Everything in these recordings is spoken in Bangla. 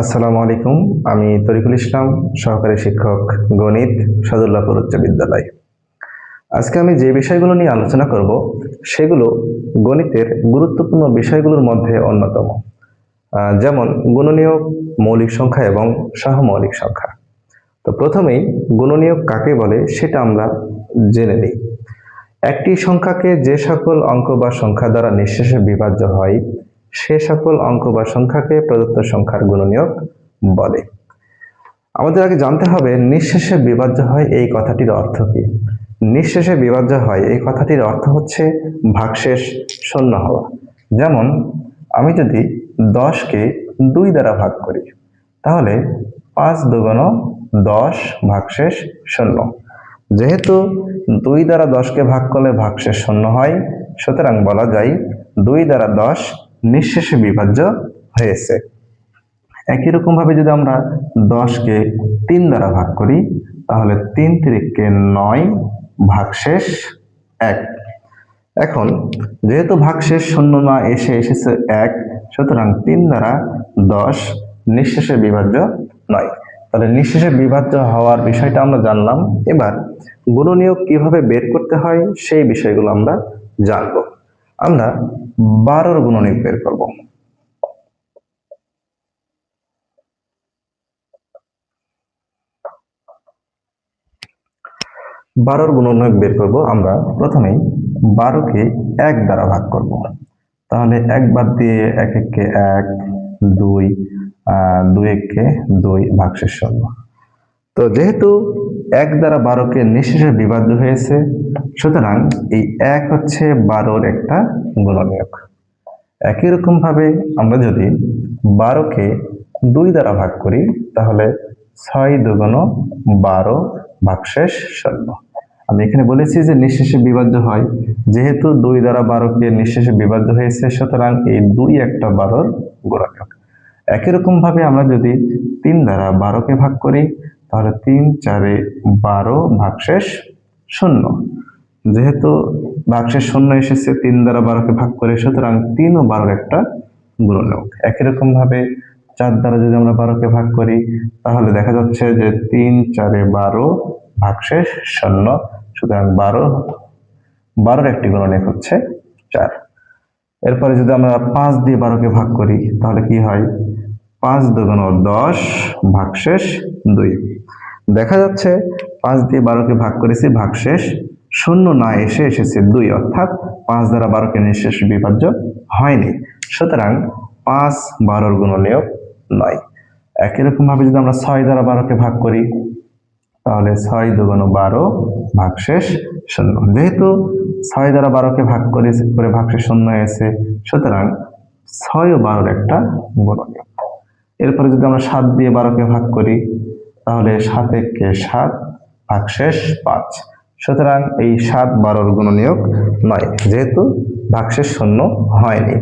আসসালামু আলাইকুম। আমি তরিকুল ইসলাম, সহকারী শিক্ষক, গণিত সদুল্লাপুর উচ্চ বিদ্যালয়। আজকে আমি যে বিষয়গুলো নিয়ে আলোচনা করব, সেগুলো গণিতের গুরুত্বপূর্ণ বিষয়গুলোর মধ্যে অন্যতম। যেমন গুণনীয়ক মৌলিক সংখ্যা এবং সহমৌলিক সংখ্যা। তো প্রথমেই গুণনীয়ক কাকে বলে সেটা আমরা জেনে নিই। একটি সংখ্যাকে যে সকল অঙ্ক বা সংখ্যা দ্বারা নিঃশেষে বিভাজ্য হয় সে সকল অঙ্ক বা সংখ্যাকে প্রদত্ত সংখ্যার গুণনীয়ক বলে। আমাদের আগে জানতে হবে, নিঃশেষে বিভাজ্য হয় এই কথাটির অর্থ কি? নিঃশেষে বিভাজ্য হয় এই কথাটির অর্থ হচ্ছে ভাগশেষ শূন্য হওয়া। যেমন, আমি যদি দশকে দুই দ্বারা ভাগ করি, তাহলে পাঁচ দুগুণ দশ ভাগশেষ শূন্য। যেহেতু দুই দ্বারা দশকে ভাগ করলে ভাগশেষ শূন্য হয়, সুতরাং বলা যায় দুই দ্বারা দশ নিঃশেষে বিভাজ্য হয়েছে। একই রকম ভাবে যদি আমরা দশকে তিন দ্বারা ভাগ করি, তাহলে তিন তিরিককে নয় ভাগশেষ এক। এখন যেহেতু ভাগশেষ শূন্য না এসে এসেছে এক, সুতরাং তিন দ্বারা দশ নিঃশেষে বিভাজ্য নয়। তাহলে নিঃশেষে বিভাজ্য হওয়ার বিষয়টা আমরা জানলাম। এবার গুণনীয়ক কীভাবে বের করতে হয় সেই বিষয়গুলো আমরা জানব। আমরা বারোর গুণনীয়ক বের করব। বারোর গুণনীয়ক বের করব আমরা প্রথমেই বারোকে এক দ্বারা ভাগ করব। তাহলে এক বাদ দিয়ে এক এককে এক, দুই দুই এককে দুই ভাগশেষ শূন্য তো যেহেতু এক দ্বারা বারোকে নিঃশেষে বিভাজ্য হয়েছে, সুতরাং এই এক হচ্ছে বারোর একটা গুণনীয়ক একই রকম ভাবে আমরা যদি বারোকে দুই দ্বারা ভাগ করি, তাহলে ছয় দুগুণ বারো ভাগশেষ শূন্য। আমি এখানে বলেছি যে নিঃশেষে বিভাজ্য হয়। যেহেতু দুই দ্বারা বারোকে নিঃশেষে বিভাজ্য হয়েছে, সুতরাং এই দুই একটা বারোর গুণনীয়ক একই রকম ভাবে আমরা যদি তিন দ্বারা বারোকে ভাগ করি তাহলে তিন, চারে বারো, ভাগশেষ শূন্য। যেহেতু ভাগশেষ শূন্য এসেছে, তিন দ্বারা বারোকে ভাগ করে, সুতরাং তিন ও বারোর একটা গুণনীয়ক একই রকম ভাবে চার দ্বারা যদি আমরা বারোকে ভাগ করি, তাহলে দেখা যাচ্ছে যে তিন, চারে বারো, ভাগশেষ শূন্য, সুতরাং বারো, বারোর একটি গুণনীয়ক হচ্ছে চার। এরপরে যদি আমরা পাঁচ দিয়ে বারোকে ভাগ করি, তাহলে কি হয়? পাঁচ দুগুণ দশ ভাগশেষ দুই। দেখা যাচ্ছে পাঁচ দিয়ে বারোকে ভাগ করেছি ভাগশেষ শূন্য না এসে এসেছে দুই, অর্থাৎ পাঁচ দ্বারা বারোকে নিঃশেষ বিভাজ্য হয়নি। সুতরাং পাঁচ বারোর গুণনীয়ক নয়। একই রকম ভাবে যদি আমরা ছয় দ্বারা বারোকে ভাগ করি, তাহলে ছয় দুগুণ বারো ভাগশেষ শূন্য। যেহেতু ছয় দ্বারা বারোকে ভাগ করে করে ভাগশেষ শূন্য হয়েছে সুতরাং ছয় ও বারোর একটা গুণনীয়ক এরপরে যদি আমরা সাত দিয়ে বারোকে ভাগ করি, তাহলে সাত একে সাত ভাগশেষ পাঁচ। সুতরাং এই সাত বারোর গুণনীয়ক নয়, যেহেতু ভাগশেষ শূন্য হয়নি।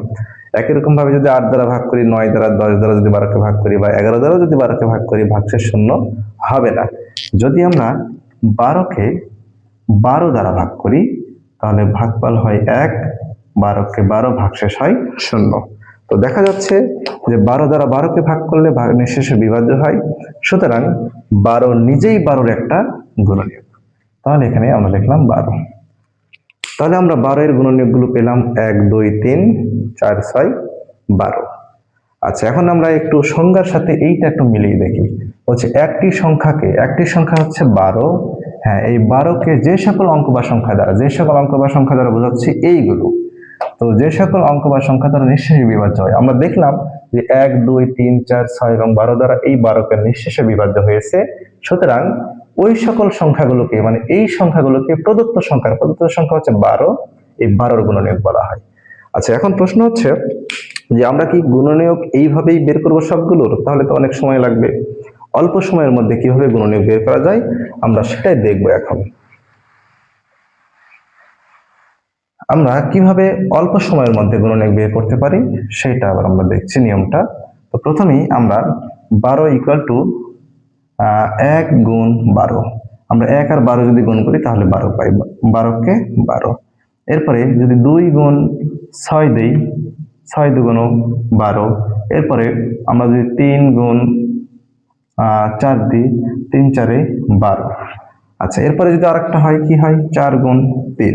একই রকম ভাবে যদি আট দ্বারা ভাগ করি, নয় দ্বারা, দশ দ্বারা যদি বারোকে ভাগ করি বা এগারো দ্বারা যদি বারোকে ভাগ করি ভাগশেষ শূন্য হবে না। যদি আমরা বারোকে বারো দ্বারা ভাগ করি, তাহলে ভাগফল হয় এক, বারোকে বারো ভাগশেষ হয় শূন্য। তো দেখা যাচ্ছে যে বারো দ্বারা বারোকে ভাগ করলে নিঃশেষে বিভাজ্য হয়। সুতরাং বারো নিজেই বারোর একটা গুণনীয়ক। তাহলে এখানে আমরা লিখলাম বারো। তাহলে আমরা বারো এর গুণনীয়কগুলো পেলাম এক, দুই, তিন, চার, ছয়, বারো। আচ্ছা এখন আমরা একটু সংজ্ঞার সাথে এইটা একটু মিলিয়ে দেখি। হচ্ছে একটি সংখ্যাকে, একটি সংখ্যা হচ্ছে বারো। হ্যাঁ এই বারোকে যে সকল অঙ্ক বা সংখ্যা দ্বারা, যে সকল অঙ্ক বা সংখ্যা দ্বারা বোঝাচ্ছি এইগুলো। তো যে সকল অঙ্ক বা সংখ্যা দ্বারা নিঃশেষে বিভাজ্য হয়, আমরা দেখলাম যে এক, দুই, তিন, চার, ছয় এবং বারো দ্বারা এই বারোকে নিঃশেষে বিভাজ্য হয়েছে। সুতরাং ওই সকল সংখ্যাগুলোকে মানে এই সংখ্যাগুলোকে প্রদত্ত সংখ্যা প্রদত্ত সংখ্যা হচ্ছে বারো, এই বারোর গুণনীয়ক বলা হয়। আচ্ছা এখন প্রশ্ন হচ্ছে যে আমরা কি গুণনীয়ক এইভাবেই বের করব সবগুলোর? তাহলে তো অনেক সময় লাগবে। অল্প সময়ের মধ্যে কীভাবে গুণনীয়ক বের করা যায়? আমরা সেটাই দেখব এখন। আমরা কীভাবে অল্প সময়ের মধ্যে গুণনীয়ক বের করতে পারি, সেটা আবার আমরা দেখছি নিয়মটা। তো প্রথমেই আমরা বারো ইকুয়াল টু এক গুণ বারো। আমরা এক আর বারো যদি গুণ করি, তাহলে বারো পাই, বারোকে বারো। এরপরে যদি দুই গুণ ছয় দেই, ছয় দুগুণ বারো। এরপরে আমরা যদি তিন গুণ চার দিই, তিন চারে বারো। আচ্ছা এরপরে যদি আরেকটা হয়, কি হয়? চার গুণ তিন।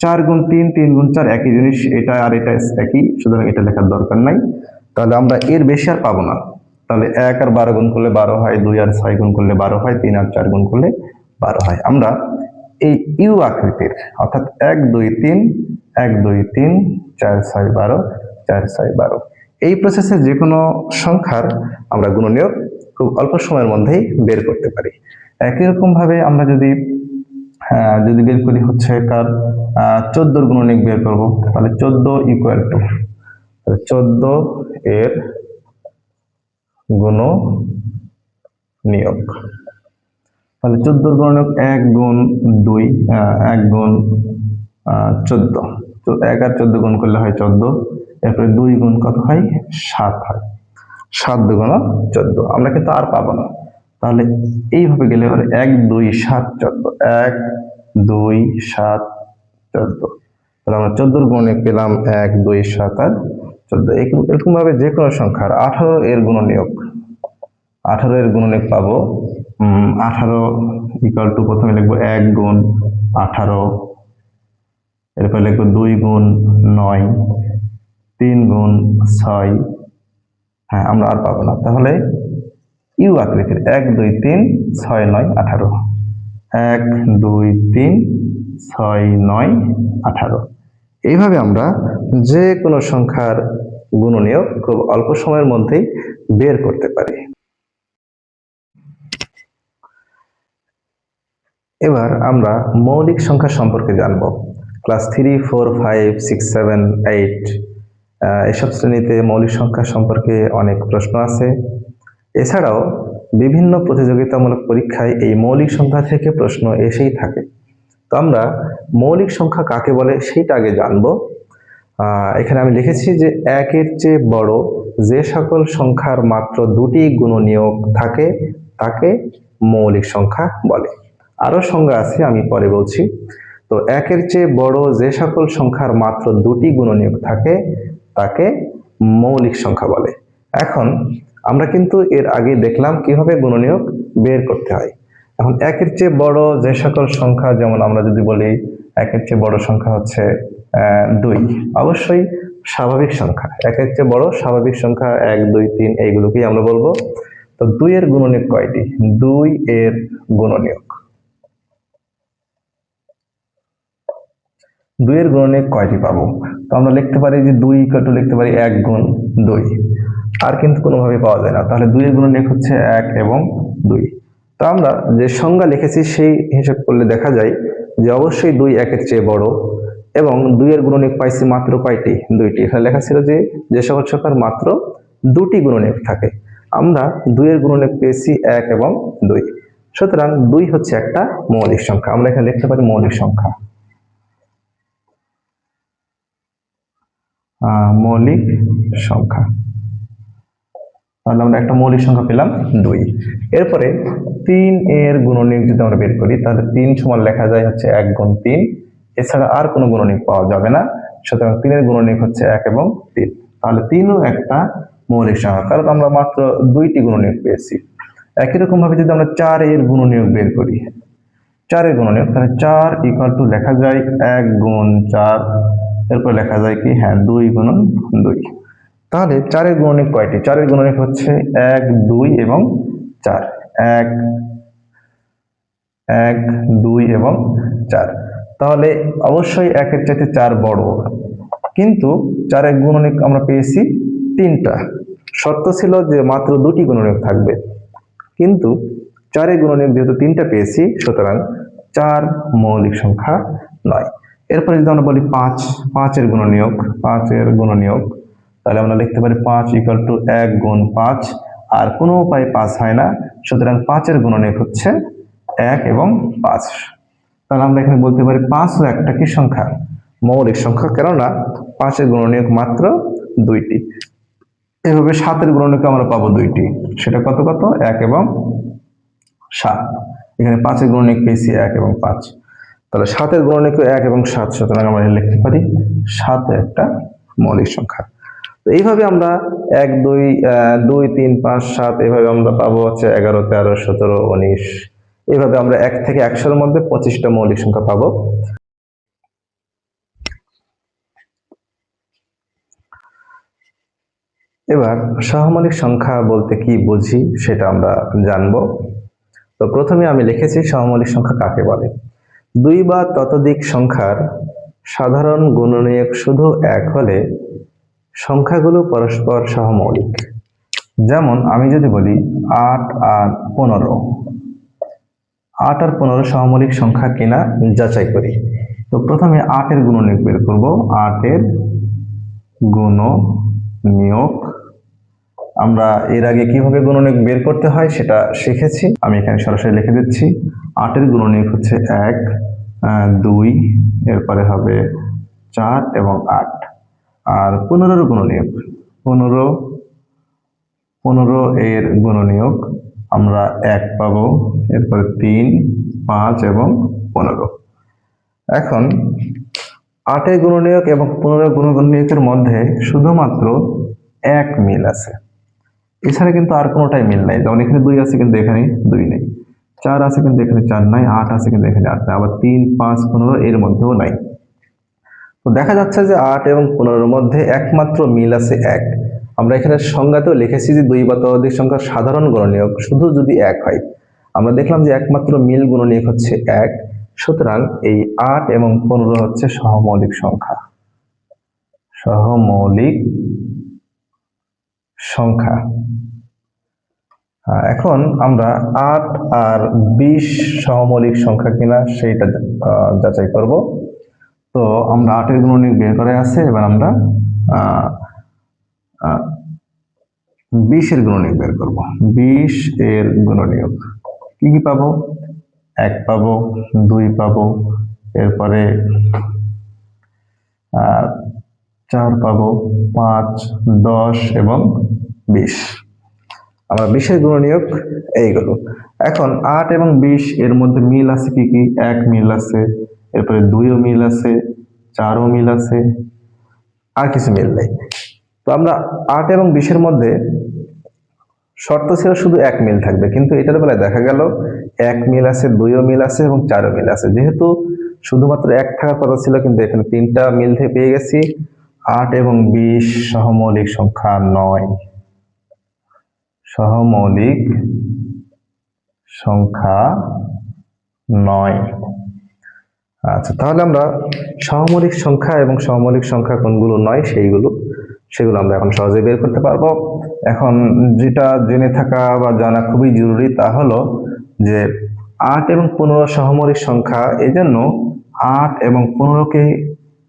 চার গুণ তিন তিন গুণ চার একই জিনিস, এটা আর এটা একই, সুতরাং এটা লেখার দরকার নাই। তাহলে আমরা এর বেশি আর পাবো না। তাহলে এক আর বারো গুণ করলে বারো হয়, দুই আর ছয় গুণ করলে বারো হয়, তিন আর চার গুণ করলে বারো হয়। আমরা এই ইউ আকৃতির, অর্থাৎ এক, দুই, তিন, এক, দুই, তিন, চার, ছয়, বারো, চার, ছয়, বারো। এই প্রসেসে যে কোনো সংখ্যার আমরা গুণনীয়ক খুব অল্প সময়ের মধ্যেই বের করতে পারি। একই রকম ভাবে আমরা যদি যদি বের করি হচ্ছে কার চোদ্দোর গুণনীয়ক বের করব, তাহলে চোদ্দ ইকুয়াল টু চোদ্দ এর গুণ নিয়োগ তাহলে চোদ্দোর গুণনীয়ক এক গুণ দুই এক গুণ চোদ্দ। এক আর চোদ্দ গুণ করলে হয় চোদ্দ, এরপরে দুই গুণ কত হয়? সাত হয়। সাত দুগুণ চোদ্দ। আমরা কিন্তু আর পাবো না। তাহলে এইভাবে গেলে এবার এক, দুই, সাত, চোদ্দ। এক, দুই, সাত, চোদ্দ। তাহলে আমরা চোদ্দোর গুণে পেলাম এক, দুই, সাত আর চোদ্দ। এরকম ভাবে যে কোনো সংখ্যার আঠারো এর গুণনীয়ক, আঠারো এর গুণনীয়ক পাবো। আঠারো ইকাল টু প্রথমে লিখব এক গুণ আঠারো, এরপর লিখব দুই গুণ নয়, তিন গুণ ছয়। হ্যাঁ আমরা আর পাবো না। তাহলে ইউ আকৃতির এক, দুই, তিন, ছয়, নয়, আঠারো। এক, দুই, তিন, ছয়, নয়, আঠারো। এইভাবে আমরা যে কোনো সংখ্যার গুণনীয়ক খুব অল্প সময়ের মধ্যেই বের করতে পারি। এবার আমরা মৌলিক সংখ্যা সম্পর্কে জানব। Class three, four, five, six, seven, eight এসব শ্রেণীতে মৌলিক সংখ্যা সম্পর্কে অনেক প্রশ্ন আছে। এছাড়াও বিভিন্ন প্রতিযোগিতামূলক পরীক্ষায় এই মৌলিক সংখ্যা থেকে প্রশ্ন এসেই থাকে। তো আমরা মৌলিক সংখ্যা কাকে বলে সেইটা আগে জানব। এখানে আমি লিখেছি যে একের চেয়ে বড় যে সকল সংখ্যার মাত্র দুটি গুণনীয়ক থাকে, তাকে মৌলিক সংখ্যা বলে। আরও সংজ্ঞা আছে, আমি পরে বলছি। তো একের চেয়ে বড় যে সকল সংখ্যার মাত্র দুটি গুণনীয়ক থাকে, তাকে মৌলিক সংখ্যা বলে। এখন আমরা কিন্তু এর আগে দেখলাম কীভাবে গুণনীয়ক বের করতে হয়। এখন একের চেয়ে বড় যে সকল সংখ্যা, যেমন আমরা যদি বলি একের চেয়ে বড় সংখ্যা হচ্ছে দুই। অবশ্যই স্বাভাবিক সংখ্যা। একের চেয়ে বড় স্বাভাবিক সংখ্যা এক, দুই, তিন, এইগুলোকেই আমরা বলব। তো দুই এর গুণনীয়ক কয়টি? দুই এর গুণনীয়ক। দুইয়ের গুণনীয়ক কয়টি পাবো? তো আমরা লিখতে পারি যে দুই ইকাটু লিখতে পারি এক গুণ দুই। আর কিন্তু কোনোভাবে পাওয়া যায় না। তাহলে দুইয়ের গুণনীয়ক হচ্ছে এক এবং দুই। তো আমরা যে সংজ্ঞা লিখেছি সেই হিসাব করলে দেখা যায় যে অবশ্যই দুই একের চেয়ে বড় এবং দুইয়ের গুণনীয়ক পাইছি মাত্র কয়টি? দুইটি। এখানে লেখা ছিল যে যে সকল সংখ্যার মাত্র দুটি গুণনীয়ক থাকে। আমরা দুইয়ের গুণনীয়ক পেয়েছি এক এবং দুই। সুতরাং দুই হচ্ছে একটা মৌলিক সংখ্যা। আমরা এখানে লিখতে পারি মৌলিক সংখ্যা। মৌলিক সংখ্যা। তাহলে আমরা একটা মৌলিক সংখ্যা পেলাম দুই। এরপরে তিন এর গুণনীয়ক যদি আমরা বের করি, তাহলে তিন সমান লেখা যায় হচ্ছে এক গুণ তিন। এছাড়া আর কোনো গুণনীয়ক পাওয়া যাবে না। সুতরাং তিনের গুণনীয়ক হচ্ছে এক এবং তিন। তাহলে তিনও একটা মৌলিক সংখ্যা, কারণ আমরা মাত্র দুইটি গুণনীয়ক পেয়েছি। একই রকম ভাবে যদি আমরা চার এর গুণনীয়ক বের করি, চারের গুণনীয়ক, তাহলে চার ইকুয়াল টু লেখা যায় এক গুণ চার। এরপর লেখা যায় কি? হ্যাঁ দুই গুণন দুই। তাহলে চারের গুণনীয়ক কয়টি? চারের গুণনীয়ক হচ্ছে এক, দুই এবং চার। এক এক, দুই এবং চার। তাহলে অবশ্যই একের চাইতে চার বড়। কিন্তু চারের গুণনীয়ক আমরা পেয়েছি তিনটা। শর্ত ছিল যে মাত্র দুটি গুণনীয়ক থাকবে। কিন্তু চারের গুণনীয়ক যেহেতু তিনটা পেয়েছি, সুতরাং চার মৌলিক সংখ্যা নয়। এরপরে যদি আমরা বলি পাঁচ, পাঁচের গুণনীয়ক পাঁচের গুণনীয়ক তাহলে আমরা লিখতে পারি পাঁচ ইকাল টু এক গুণ পাঁচ, আর কোনো উপায়ে পাঁচ হয় না। সুতরাং পাঁচের গুণনীয়ক হচ্ছে এক এবং পাঁচ। তাহলে আমরা এখানে বলতে পারি পাঁচ পাঁচও একটা কি সংখ্যা? মৌলিক সংখ্যা, কেননা পাঁচের গুণনীয়ক মাত্র দুইটি। এভাবে সাতের গুণনীয়ক আমরা পাবো দুইটি। সেটা কত কত? এক এবং সাত। এখানে পাঁচের গুণনীয়ক পেয়েছি এক এবং পাঁচ। তাহলে সাতের গুণনীয়ক এক এবং সাত। সুতরাং আমরা লিখতে পারি সাত একটা মৌলিক সংখ্যা। তো এইভাবে আমরা এক, দুই দুই, তিন, পাঁচ, সাত, এইভাবে আমরা পাবো হচ্ছে এগারো, তেরো, সতেরো, উনিশ। এইভাবে আমরা এক থেকে একশোর মধ্যে পঁচিশটা মৌলিক সংখ্যা পাবো। এবার সহমৌলিক সংখ্যা বলতে কি বুঝি সেটা আমরা জানব। তো প্রথমে আমি লিখেছি সহমৌলিক সংখ্যা কাকে বলে? দুই বা ততোধিক সংখ্যার সাধারণ গুণনীয়ক শুধু এক হলে সংখ্যাগুলো পরস্পর সহমৌলিক। যেমন আমি যদি বলি আট আর পনেরো। আট আর পনেরো সহমৌলিক সংখ্যা কিনা যাচাই করি। তো প্রথমে আটের গুণনীয়ক বের করব। আটের গুণ নিয়োগ। আমরা এর আগে কীভাবে গুণনীয়ক বের করতে হয় সেটা শিখেছি। আমি এখানে সরাসরি লিখে দিচ্ছি। আটের গুণনীয়ক হচ্ছে এক দুই, এরপরে হবে চার এবং আট। আর পনেরোর গুণনীয়ক। পনেরো পনেরো এর গুণনীয়ক আমরা এক পাবো, এরপরে তিন, পাঁচ এবং পনেরো। এখন আটের গুণনীয়ক এবং পনেরো গুণনীয়কের মধ্যে শুধুমাত্র এক মিল আছে। এছাড়া কিন্তু আর কোনোটাই মিল নাই। যেমন এখানে দুই আছে কিন্তু এখানে দুই নেই। চার আছে কিন্তু এখানে চার নাই, আট আছে কিন্তু এখানে আট নাই। আবার তিন, পাঁচ, পনেরো এর মধ্যেও নাই। তো দেখা যাচ্ছে যে আট এবং পনেরোর মধ্যে একমাত্র মিল আছে এক। আমরা এখানে সংজ্ঞাতেও লিখেছি যে দুই বা ততোধিক সংখ্যার সাধারণ গুণনীয়ক শুধু যদি এক হয়। আমরা দেখলাম যে একমাত্র মিল গুণনীয়ক হচ্ছে এক, সুতরাং এই আট এবং পনেরো হচ্ছে সহমৌলিক সংখ্যা। সহমৌলিক সংখ্যা। এখন আমরা আট আর বিশ সহমৌলিক সংখ্যা কিনা সেইটা যাচাই করব। তো আমরা আটের গুণনীয়ক বের করে আছে এবার আমরা বিশের গুণনীয়ক বের করব। বিশ এর গুণনীয়ক কি কি পাবো? এক পাবো, দুই পাবো, এরপরে চার পাবো, পাঁচ, দশ এবং বিশ। আমরা বিশের গুণনীয়ক এইগুলো এখন আট এবং বিশ এর মধ্যে মিল আছে কি কি? এক মিল আছে এরপরে দুইও মিল আছে, চারও মিল আছে, আর কিছু মিল নেই। তো আমরা আট এবং বিশের মধ্যে শর্ত ছিল শুধু এক মিল থাকবে, কিন্তু এটার বেলায় দেখা গেল এক মিল আছে, দুইও মিল আছে এবং চারও মিল আছে। যেহেতু শুধুমাত্র এক থাকার কথা ছিল, কিন্তু এখানে তিনটা মিল থেকে পেয়ে গেছি। আট এবং বিশ সহমৌলিক সংখ্যা নয়। সহমৌলিক সংখ্যা নয়। আচ্ছা তাহলে আমরা সহমৌলিক সংখ্যা এবং সহমৌলিক সংখ্যা কোনগুলো নয়, সেইগুলো, সেগুলো আমরা এখন সহজে বের করতে পারব। এখন যেটা জেনে থাকা বা জানা খুবই জরুরি তা হলো যে আট এবং পনেরো সহমৌলিক সংখ্যা এই জন্য আট এবং পনেরোকে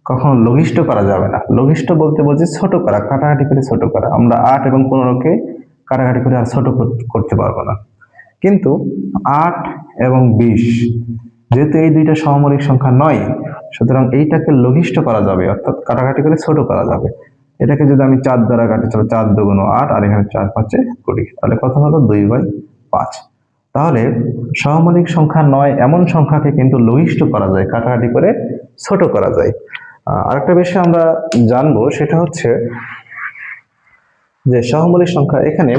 কখনো লঘিষ্ঠ করা যাবে না। লঘিষ্ঠ বলতে বলছি ছোট করা, কাটাকাটি করে ছোট করা। আমরা আট এবং পনেরোকে কাটাকাটি করে আর ছোট করতে পারব না। কিন্তু আট এবং বিশ যেহেতু এই দুইটা সহমৌলিক সংখ্যা নয়, সুতরাং এইটাকে লঘিষ্ঠ করা যাবে, অর্থাৎ কাটাকাটি করে ছোট করা যাবে। এটাকে যদি আমি চার দ্বারা কাটি, তাহলে চার দুগুণ আট, আর এখানে চার পাঁচে কুড়ি। তাহলে কত হলো? দুই বাই পাঁচ। তাহলে সহমৌলিক সংখ্যা নয় এমন সংখ্যাকে কিন্তু লঘিষ্ঠ করা যায়, কাটাকাটি করে ছোট করা যায়। আরেকটা বিষয় আমরা জানব, সেটা হচ্ছে যে সহমৌলিক সংখ্যা এখানে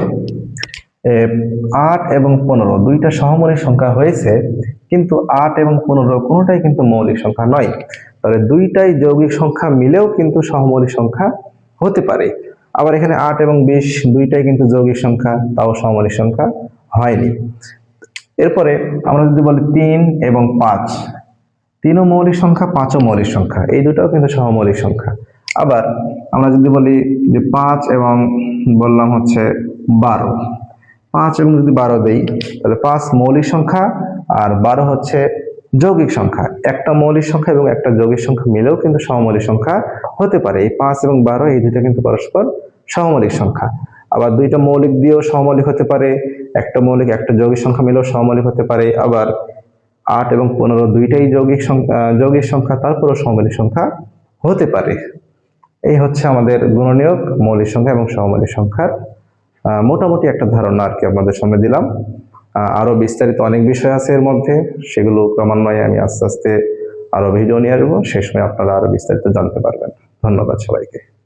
আট এবং পনেরো, দুইটা সহমৌলিক সংখ্যা হয়েছে কিন্তু আট এবং পনেরো কোনোটাই কিন্তু মৌলিক সংখ্যা নয়। তাহলে দুইটাই যৌগিক সংখ্যা মিলেও কিন্তু সহমৌলিক সংখ্যা হতে পারে। আবার এখানে আট এবং বিশ দুইটাই কিন্তু যৌগিক সংখ্যা, তাও সহমৌলিক সংখ্যা হয়নি। এরপরে আমরা যদি বলি তিন এবং পাঁচ, তিনও মৌলিক সংখ্যা, পাঁচও মৌলিক সংখ্যা, এই দুটাও কিন্তু সহমৌলিক সংখ্যা। আবার আমরা যদি বলি যে পাঁচ এবং বললাম হচ্ছে বারো, পাঁচ এবং যদি বারো দেই, তাহলে পাঁচ মৌলিক সংখ্যা আর বারো হচ্ছে যৌগিক সংখ্যা। একটা মৌলিক সংখ্যা এবং একটা যৌগিক সংখ্যা মিলেও কিন্তু সহমৌলিক সংখ্যা হতে পারে। এই পাঁচ এবং বারো, এই দুইটা কিন্তু পরস্পর সহমৌলিক সংখ্যা। আবার দুইটা মৌলিক দিয়েও সহমৌলিক হতে পারে। একটা মৌলিক, একটা যৌগিক সংখ্যা মিলেও সহমৌলিক হতে পারে। আবার আট এবং পনেরো দুইটাই যৌগিক সংখ্যা যৌগিক সংখ্যা, তারপরেও সহমৌলিক সংখ্যা হতে পারে। এই হচ্ছে আমাদের গুণনীয়ক মৌলিক সংখ্যা এবং সহমৌলিক সংখ্যার মোটামুটি একটা ধারণা আর কি আপনাদের সামনে দিলাম। আহ, আরও বিস্তারিত অনেক বিষয় আছে এর মধ্যে। সেগুলো ক্রমান্বয়ে আমি আস্তে আস্তে আরও ভিডিও নিয়ে আসব। সেই সময় আপনারা আরও বিস্তারিত জানতে পারবেন। ধন্যবাদ সবাইকে।